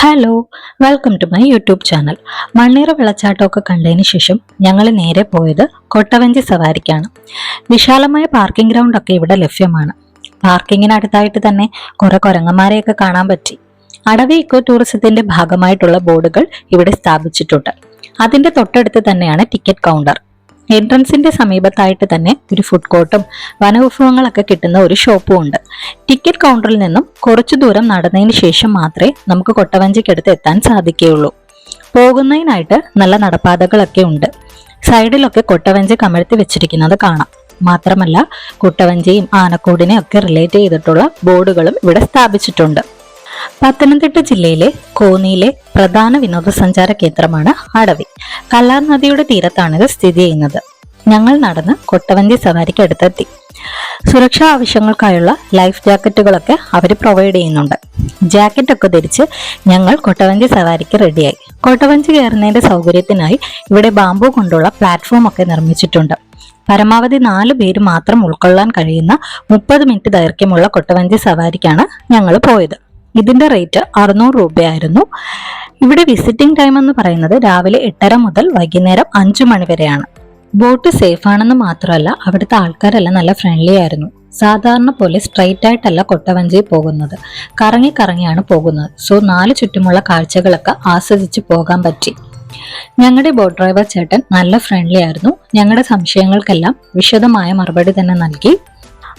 Hello welcome to my YouTube channel Manneera വെള്ളച്ചാട്ടമൊക്കെ കണ്ടതിന് ശേഷം ഞങ്ങൾ നേരെ പോയത് കൊട്ടവഞ്ചി സവാരിക്കാണ്. വിശാലമായ പാർക്കിംഗ് ഗ്രൗണ്ട് ഒക്കെ ഇവിടെ ലഭ്യമാണ്. പാർക്കിങ്ങിനടുത്തായിട്ട് തന്നെ കുറെ കുരങ്ങന്മാരെയൊക്കെ കാണാൻ പറ്റി. അടവി ഇക്കോ ടൂറിസത്തിന്റെ ഭാഗമായിട്ടുള്ള ബോർഡുകൾ ഇവിടെ സ്ഥാപിച്ചിട്ടുണ്ട്. അതിന്റെ തൊട്ടടുത്ത് തന്നെയാണ് ടിക്കറ്റ് കൗണ്ടർ എൻട്രൻസിന്റെ സമീപത്തായിട്ട് തന്നെ ഒരു ഫുഡ് കോർട്ടും വനവിഭവങ്ങളൊക്കെ കിട്ടുന്ന ഒരു ഷോപ്പും ഉണ്ട്. ടിക്കറ്റ് കൗണ്ടറിൽ നിന്നും കുറച്ചു ദൂരം നടന്നതിന് ശേഷം മാത്രമേ നമുക്ക് കൊട്ടവഞ്ചിക്കടുത്ത് എത്താൻ സാധിക്കുകയുള്ളൂ. പോകുന്നതിനായിട്ട് നല്ല നടപ്പാതകളൊക്കെ ഉണ്ട്. സൈഡിലൊക്കെ കൊട്ടവഞ്ചി കമഴ്ത്തി വെച്ചിരിക്കുന്നത് കാണാം. മാത്രമല്ല കൊട്ടവഞ്ചിയും ആനക്കൂടിനെയും ഒക്കെ റിലേറ്റ് ചെയ്തിട്ടുള്ള ബോർഡുകളും ഇവിടെ സ്ഥാപിച്ചിട്ടുണ്ട്. പത്തനംതിട്ട ജില്ലയിലെ കോന്നിയിലെ പ്രധാന വിനോദസഞ്ചാര കേന്ദ്രമാണ് അടവി. കല്ലാർ നദിയുടെ തീരത്താണിത് സ്ഥിതി ചെയ്യുന്നത്. ഞങ്ങൾ നടന്ന് കൊട്ടവഞ്ചി സവാരിക്ക് അടുത്തെത്തി. സുരക്ഷാ ആവശ്യങ്ങൾക്കായുള്ള ലൈഫ് ജാക്കറ്റുകളൊക്കെ അവർ പ്രൊവൈഡ് ചെയ്യുന്നുണ്ട്. ജാക്കറ്റൊക്കെ ധരിച്ച് ഞങ്ങൾ കൊട്ടവഞ്ചി സവാരിക്ക് റെഡിയായി. കൊട്ടവഞ്ചി കയറുന്നതിന്റെ സൗകര്യത്തിനായി ഇവിടെ ബാമ്പു കൊണ്ടുള്ള പ്ലാറ്റ്ഫോം ഒക്കെ നിർമ്മിച്ചിട്ടുണ്ട്. പരമാവധി നാല് പേര് മാത്രം ഉൾക്കൊള്ളാൻ കഴിയുന്ന മുപ്പത് മിനിറ്റ് ദൈർഘ്യമുള്ള കൊട്ടവഞ്ചി സവാരിക്കാണ് ഞങ്ങൾ പോയത്. ഇതിന്റെ റേറ്റ് അറുന്നൂറ് രൂപയായിരുന്നു. ഇവിടെ വിസിറ്റിംഗ് ടൈം എന്ന് പറയുന്നത് രാവിലെ എട്ടര മുതൽ വൈകുന്നേരം അഞ്ചു മണി വരെയാണ്. ബോട്ട് സേഫ് ആണെന്ന് മാത്രമല്ല അവിടുത്തെ ആൾക്കാരെല്ലാം നല്ല ഫ്രണ്ട്ലി ആയിരുന്നു. സാധാരണ പോലെ സ്ട്രൈറ്റ് ആയിട്ടല്ല കൊട്ടവഞ്ചി പോകുന്നത്. കറങ്ങി കറങ്ങിയാണ് പോകുന്നത്. സോ നാല് ചുറ്റുമുള്ള കാഴ്ചകളൊക്കെ ആസ്വദിച്ച് പോകാൻ പറ്റി. ഞങ്ങളുടെ ബോട്ട് ഡ്രൈവർ ചേട്ടൻ നല്ല ഫ്രണ്ട്ലി ആയിരുന്നു. ഞങ്ങളുടെ സംശയങ്ങൾക്കെല്ലാം വിശദമായ മറുപടി തന്നെ നൽകി.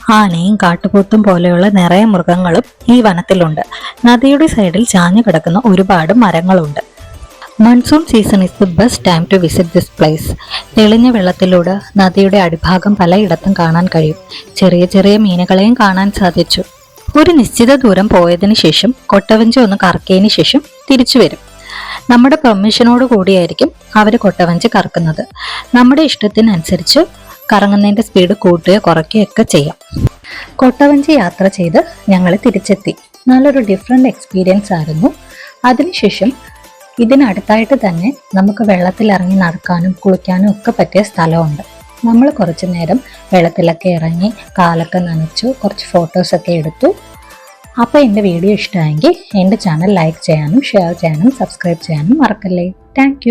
ആനയും കാട്ടുപോത്തും പോലെയുള്ള നിറയെ മൃഗങ്ങളും ഈ വനത്തിലുണ്ട്. നദിയുടെ സൈഡിൽ ചാഞ്ഞു കിടക്കുന്ന ഒരുപാട് മരങ്ങളുണ്ട്. Monsoon season is the best time to visit this place തെളിഞ്ഞ വെള്ളത്തിലൂടെ നദിയുടെ അടിഭാഗം പലയിടത്തും കാണാൻ കഴിയും. ചെറിയ ചെറിയ മീനുകളെയും കാണാൻ സാധിച്ചു. ഒരു നിശ്ചിത ദൂരം പോയതിനു ശേഷം കൊട്ടവഞ്ചി ഒന്ന് കറക്കിയതിന് ശേഷം തിരിച്ചു വരും. നമ്മുടെ പെർമിഷനോട് കൂടിയായിരിക്കും അവർ കൊട്ടവഞ്ചി കറക്കുന്നത്. നമ്മുടെ ഇഷ്ടത്തിനനുസരിച്ച് കറങ്ങുന്നതിന്റെ സ്പീഡ് കൂട്ടുകയോ കുറയ്ക്കുകയൊക്കെ ചെയ്യാം. കൊട്ടവഞ്ചി യാത്ര ചെയ്ത് ഞങ്ങൾ തിരിച്ചെത്തി. നല്ലൊരു ഡിഫറെന്റ് എക്സ്പീരിയൻസ് ആയിരുന്നു. അതിനുശേഷം ഇതിനടുത്തായിട്ട് തന്നെ നമുക്ക് വെള്ളത്തിൽ ഇറങ്ങി നടക്കാനും കുളിക്കാനും ഒക്കെ പറ്റിയ സ്ഥലമുണ്ട്. നമ്മൾ കുറച്ച് നേരം വെള്ളത്തിലൊക്കെ ഇറങ്ങി കാലൊക്കെ നനച്ചു കുറച്ച് ഫോട്ടോസൊക്കെ എടുത്തു. അപ്പോൾ എന്റെ വീഡിയോ ഇഷ്ടമായെങ്കിൽ എന്റെ ചാനൽ ലൈക്ക് ചെയ്യാനും ഷെയർ ചെയ്യാനും സബ്സ്ക്രൈബ് ചെയ്യാനും മറക്കല്ലേ. താങ്ക്